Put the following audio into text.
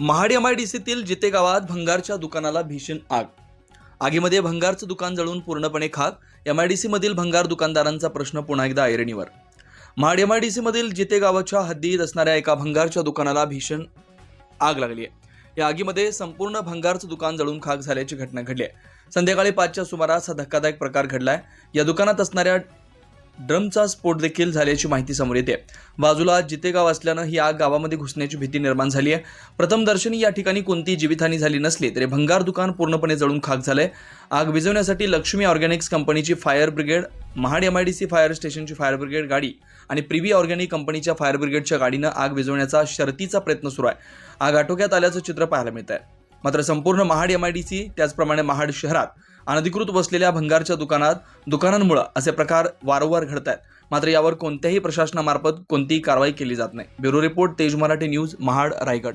Mahad M I D जिते गावात भंगारच्या दुकानाला भीषण आग. आगीमध्ये भंगारचं दुकान जळून पूर्णपणे खाक. डी मधील भंगार दुकानदारांचा प्रश्न पुन्हा एकदा ऐरणीवर. महाड एम एमआयडीसी मधील जिते गावाच्या हद्दीत असणाऱ्या एका भंगारच्या दुकानाला भीषण आग लागली आहे या आगीमध्ये संपूर्ण भंगारचं दुकान जळून खाक झाल्याची घटना घडली आहे संध्याकाळी पाचच्या सुमारास हा धक्कादायक प्रकार घडलाय. या दुकानात असणाऱ्या ड्रमचा स्फोट देखील झाल्याची माहिती समोर येते. बाजूला जितेगाव असल्यानं ही आग गावामध्ये घुसण्याची भीती निर्माण झाली आहे. प्रथमदर्शनी या ठिकाणी कोणतीही जीवितहानी झाली नसली तरी भंगार दुकान पूर्णपणे जळून खाक झालंय. आग विझवण्यासाठी लक्ष्मी ऑर्गॅनिक्स कंपनीची fire brigade Mahad M I D C fire स्टेशनची fire brigade गाडी आणि प्रिव्ही ऑर्गॅनिक कंपनीच्या फायर ब्रिगेडच्या गाडीनं आग विझवण्याचा शर्तीचा प्रयत्न सुरू आहे. आग आटोक्यात आल्याचं चित्र पाहायला मिळत आहे मात्र संपूर्ण Mahad M I D C त्याचप्रमाणे महाड शहरात अनधिकृत बसलेल्या भंगारच्या दुकानात दुकानांमुळे असे प्रकार वारंवार घडत आहेत मात्र यावर कोणत्याही प्रशासनामार्फत कोणतीही कारवाई केली जात नाही. ब्युरो रिपोर्ट तेज मराठी न्यूज महाड रायगड.